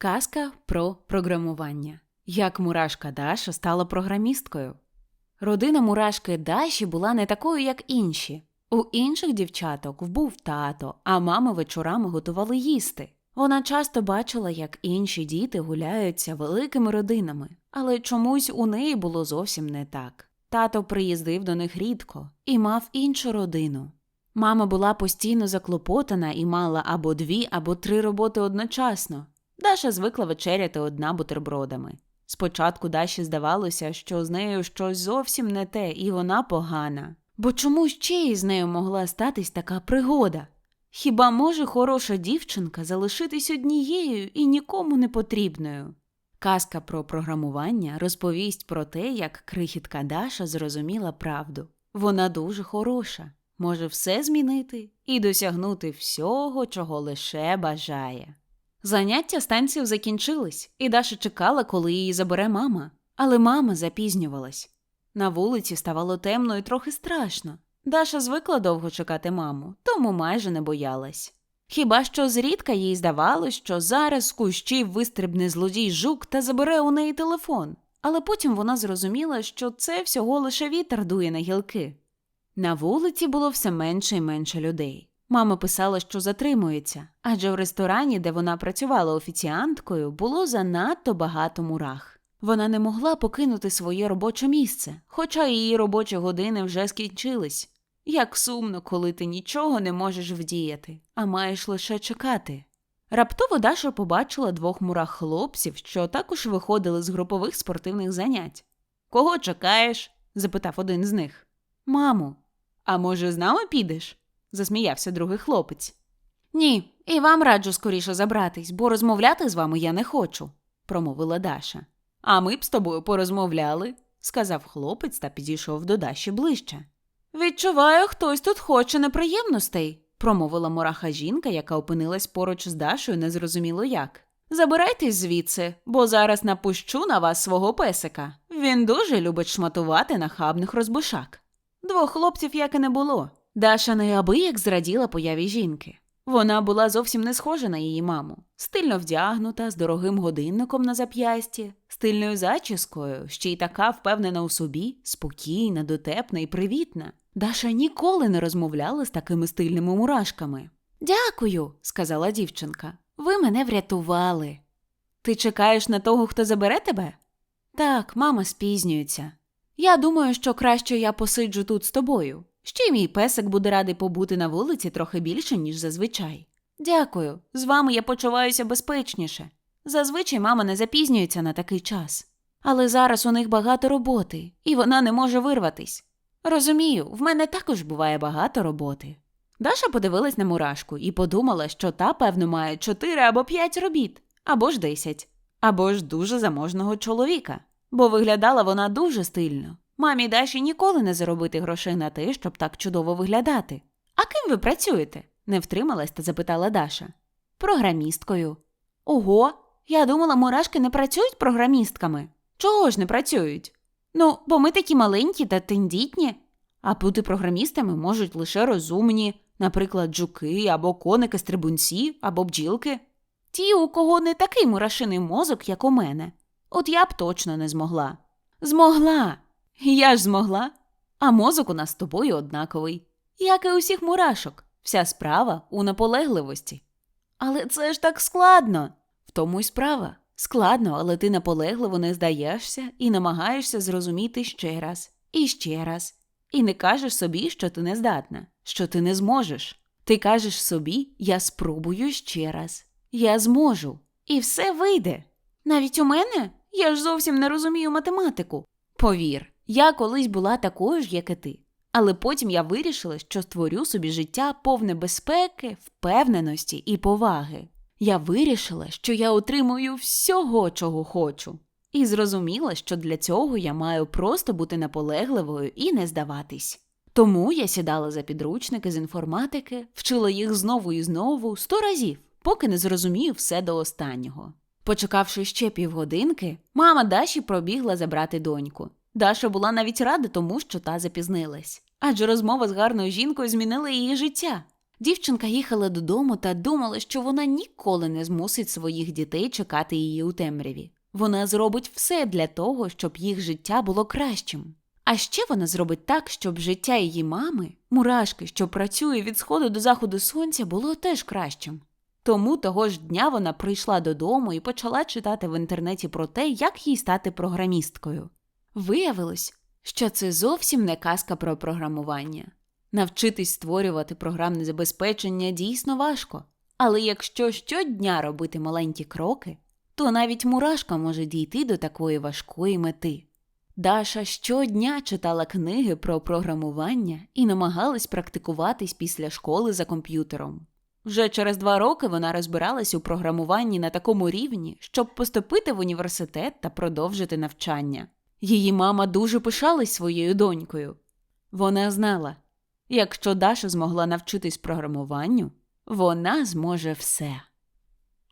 Казка про програмування. Як мурашка Даша стала програмісткою. Родина мурашки Даші була не такою, як інші. У інших дівчаток був тато, а мами вечорами готували їсти. Вона часто бачила, як інші діти гуляються великими родинами, але чомусь у неї було зовсім не так. Тато приїздив до них рідко і мав іншу родину. Мама була постійно заклопотана і мала або дві, або три роботи одночасно. Даша звикла вечеряти одна бутербродами. Спочатку Даші здавалося, що з нею щось зовсім не те, і вона погана. Бо чому ще із нею могла статись така пригода? Хіба може хороша дівчинка залишитись однією і нікому не потрібною? Казка про програмування розповість про те, як крихітка Даша зрозуміла правду. Вона дуже хороша, може все змінити і досягнути всього, чого лише бажає. Заняття станців закінчились, і Даша чекала, коли її забере мама. Але мама запізнювалась. На вулиці ставало темно і трохи страшно. Даша звикла довго чекати маму, тому майже не боялась. Хіба що зрідка їй здавалось, що зараз з кущів вистрибне злодій жук та забере у неї телефон. Але потім вона зрозуміла, що це всього лише вітер дує на гілки. На вулиці було все менше і менше людей. Мама писала, що затримується, адже в ресторані, де вона працювала офіціанткою, було занадто багато мурах. Вона не могла покинути своє робоче місце, хоча її робочі години вже скінчились. Як сумно, коли ти нічого не можеш вдіяти, а маєш лише чекати. Раптово Даша побачила двох мурах хлопців, що також виходили з групових спортивних занять. Кого чекаєш? запитав один з них. Маму. А може, з нами підеш? Засміявся другий хлопець. Ні, і вам раджу скоріше забратись, бо розмовляти з вами я не хочу, промовила Даша. А ми б з тобою порозмовляли, сказав хлопець та підійшов до Даші ближче. Відчуваю, хтось тут хоче неприємностей, промовила мураха жінка, яка опинилась поруч з Дашою, незрозуміло як. Забирайтесь звідси, бо зараз напущу на вас свого песика. Він дуже любить шматувати нахабних розбушак. Двох хлопців як і не було. Даша неабияк зраділа появі жінки. Вона була зовсім не схожа на її маму, стильно вдягнута, з дорогим годинником на зап'ясті, стильною зачіскою, ще й така впевнена у собі, спокійна, дотепна і привітна. Даша ніколи не розмовляла з такими стильними мурашками. Дякую, сказала дівчинка. Ви мене врятували. Ти чекаєш на того, хто забере тебе? Так, мама спізнюється. Я думаю, що краще я посиджу тут з тобою. Ще й мій песик буде радий побути на вулиці трохи більше, ніж зазвичай. Дякую, з вами я почуваюся безпечніше. Зазвичай мама не запізнюється на такий час. Але зараз у них багато роботи, і вона не може вирватись. Розумію, в мене також буває багато роботи. Даша подивилась на мурашку і подумала, що та, певно, має чотири або п'ять робіт, або ж десять, або ж дуже заможного чоловіка, бо виглядала вона дуже стильно. Мамі Даші ніколи не заробити грошей на те, щоб так чудово виглядати. А ким ви працюєте? не втрималась та запитала Даша. Програмісткою. Ого, я думала, мурашки не працюють програмістками. Чого ж не працюють? Ну, бо ми такі маленькі та тендітні. А бути програмістами можуть лише розумні, наприклад, жуки або коники стрибунці, або бджілки. Ті, у кого не такий мурашиний мозок, як у мене. От я б точно не змогла. Змогла. Я ж змогла. А мозок у нас з тобою однаковий, як і усіх мурашок. Вся справа у наполегливості. Але це ж так складно. В тому й справа. Складно, але ти наполегливо не здаєшся і намагаєшся зрозуміти ще раз і ще раз. І не кажеш собі, що ти не здатна, що ти не зможеш. Ти кажеш собі, я спробую ще раз, я зможу, і все вийде. Навіть у мене я ж зовсім не розумію математику. Повір, я колись була такою ж, як і ти. Але потім я вирішила, що створю собі життя повне безпеки, впевненості і поваги. Я вирішила, що я отримую всього, чого хочу, і зрозуміла, що для цього я маю просто бути наполегливою і не здаватись. Тому я сідала за підручники з інформатики, вчила їх знову і знову сто разів, поки не зрозумію все до останнього. Почекавши ще півгодинки, мама Даші пробігла забрати доньку. Даша була навіть рада тому, що та запізнилась. Адже розмова з гарною жінкою змінила її життя. Дівчинка їхала додому та думала, що вона ніколи не змусить своїх дітей чекати її у темряві. Вона зробить все для того, щоб їх життя було кращим. А ще вона зробить так, щоб життя її мами, мурашки, що працює від сходу до заходу сонця, було теж кращим. Тому того ж дня вона прийшла додому і почала читати в інтернеті про те, як їй стати програмісткою. Виявилось, що це зовсім не казка про програмування. Навчитись створювати програмне забезпечення дійсно важко, але якщо щодня робити маленькі кроки, то навіть мурашка може дійти до такої важкої мети. Даша щодня читала книги про програмування і намагалась практикуватись після школи за комп'ютером. Вже через два роки вона розбиралась у програмуванні на такому рівні, щоб поступити в університет та продовжити навчання. Її мама дуже пишалась своєю донькою. Вона знала, якщо Даша змогла навчитись програмуванню, вона зможе все.